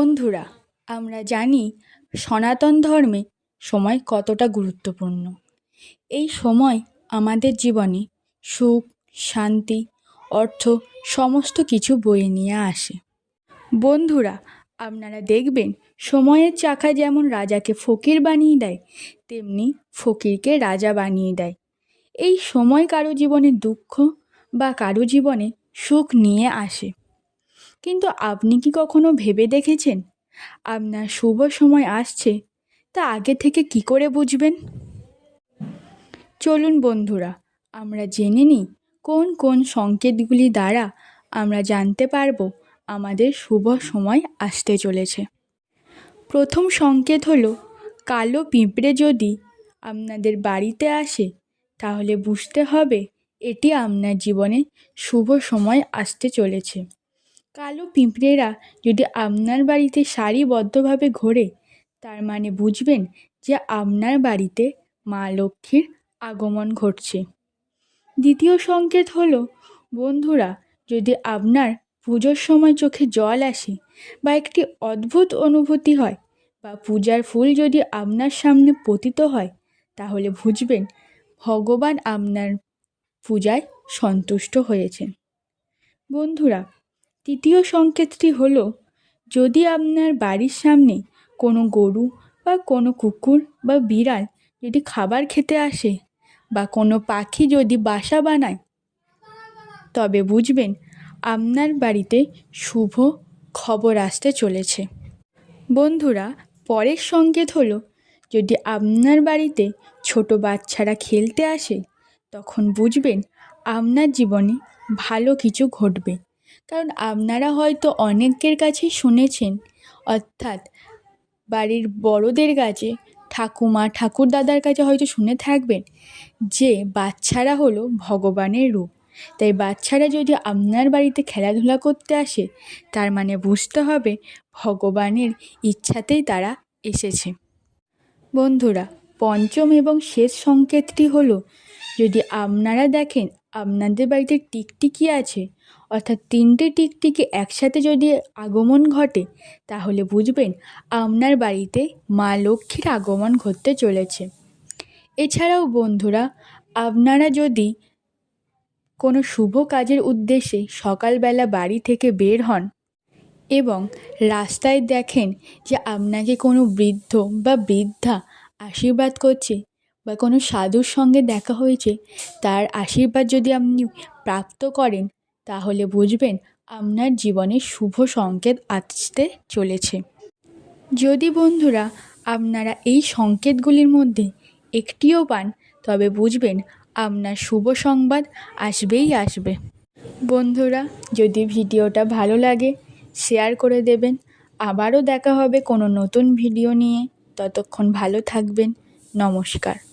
বন্ধুরা, আমরা জানি সনাতন ধর্মে সময় কতটা গুরুত্বপূর্ণ। এই সময় আমাদের জীবনে সুখ, শান্তি, অর্থ, সমস্ত কিছু বয়ে নিয়ে আসে। বন্ধুরা, আপনারা দেখবেন সময়ের চাকা যেমন রাজাকে ফকির বানিয়ে দেয়, তেমনি ফকিরকে রাজা বানিয়ে দেয়। এই সময় কারও জীবনে দুঃখ বা কারও জীবনে সুখ নিয়ে আসে। কিন্তু আপনি কি কখনো ভেবে দেখেছেন? আপনার শুভ সময় আসছে, তা আগে থেকে কি করে বুঝবেন? চলুন বন্ধুরা, আমরা জেনে নিই কোন কোন সংকেতগুলি দ্বারা আমরা জানতে পারব আমাদের শুভ সময় আসতে চলেছে। প্রথম সংকেত হলো, কালো পিঁপড়ে যদি আপনাদের বাড়িতে আসে, তাহলে বুঝতে হবে এটি আপনার জীবনে শুভ সময় আসতে চলেছে। কালো পিঁপড়েরা যদি আপনার বাড়িতে সারিবদ্ধভাবে ঘোরে, তার মানে বুঝবেন যে আপনার বাড়িতে মা লক্ষ্মীর আগমন ঘটছে। দ্বিতীয় সংকেত হলো, বন্ধুরা, যদি আপনার পুজোর সময় চোখে জল আসে বা একটি অদ্ভুত অনুভূতি হয় বা পূজার ফুল যদি আপনার সামনে পতিত হয়, তাহলে বুঝবেন ভগবান আপনার পূজায় সন্তুষ্ট হয়েছেন। বন্ধুরা তৃতীয় সংকেতটি হলো, যদি আপনার বাড়ির সামনে কোনো গরু বা কোনো কুকুর বা বিড়াল যদি খাবার খেতে আসে বা কোনো পাখি যদি বাসা বানায়, তবে বুঝবেন আপনার বাড়িতে শুভ খবর আসতে চলেছে। বন্ধুরা, পরের সংকেত হলো, যদি আপনার বাড়িতে ছোট বাচ্চারা খেলতে আসে, তখন বুঝবেন আপনার জীবনে ভালো কিছু ঘটবে। কারণ আপনারা হয়তো অনেকের কাছেই শুনেছেন, অর্থাৎ বাড়ির বড়দের কাছে, ঠাকুমা, ঠাকুরদাদার কাছে হয়তো শুনে থাকবেন যে বাচ্চারা হলো ভগবানের রূপ। তাই বাচ্চারা যদি আপনার বাড়িতে খেলাধুলা করতে আসে, তার মানে বুঝতে হবে ভগবানের ইচ্ছাতেই তারা এসেছে। বন্ধুরা, পঞ্চম এবং শেষ সংকেতটি হলো, যদি আপনারা দেখেন আপনাদের বাড়িতে টিকটিকি আছে? অর্থাৎ তিনটে টিকটিকি একসাথে যদি আগমন ঘটে, তাহলে বুঝবেন আপনার বাড়িতে মা লক্ষ্মীর আগমন ঘটতে চলেছে। এছাড়াও বন্ধুরা, আপনারা যদি কোনো শুভ কাজের উদ্দেশ্যে সকালবেলা বাড়ি থেকে বের হন এবং রাস্তায় দেখেন যে আপনাকে কোনো বৃদ্ধ বা বৃদ্ধা আশীর্বাদ করছে বা কোনো সাধুর সঙ্গে দেখা হয়েছে, তার আশীর্বাদ যদি আপনি প্রাপ্ত করেন, তাহলে বুঝবেন আপনার জীবনে শুভ সংকেত আসতে চলেছে। যদি বন্ধুরা আপনারা এই সংকেতগুলির মধ্যে একটিও পান, তবে বুঝবেন আপনার শুভ সংবাদ আসবেই আসবে। বন্ধুরা, যদি ভিডিওটা ভালো লাগে শেয়ার করে দেবেন। আবারও দেখা হবে কোনো নতুন ভিডিও নিয়ে। ততক্ষণ ভালো থাকবেন। নমস্কার।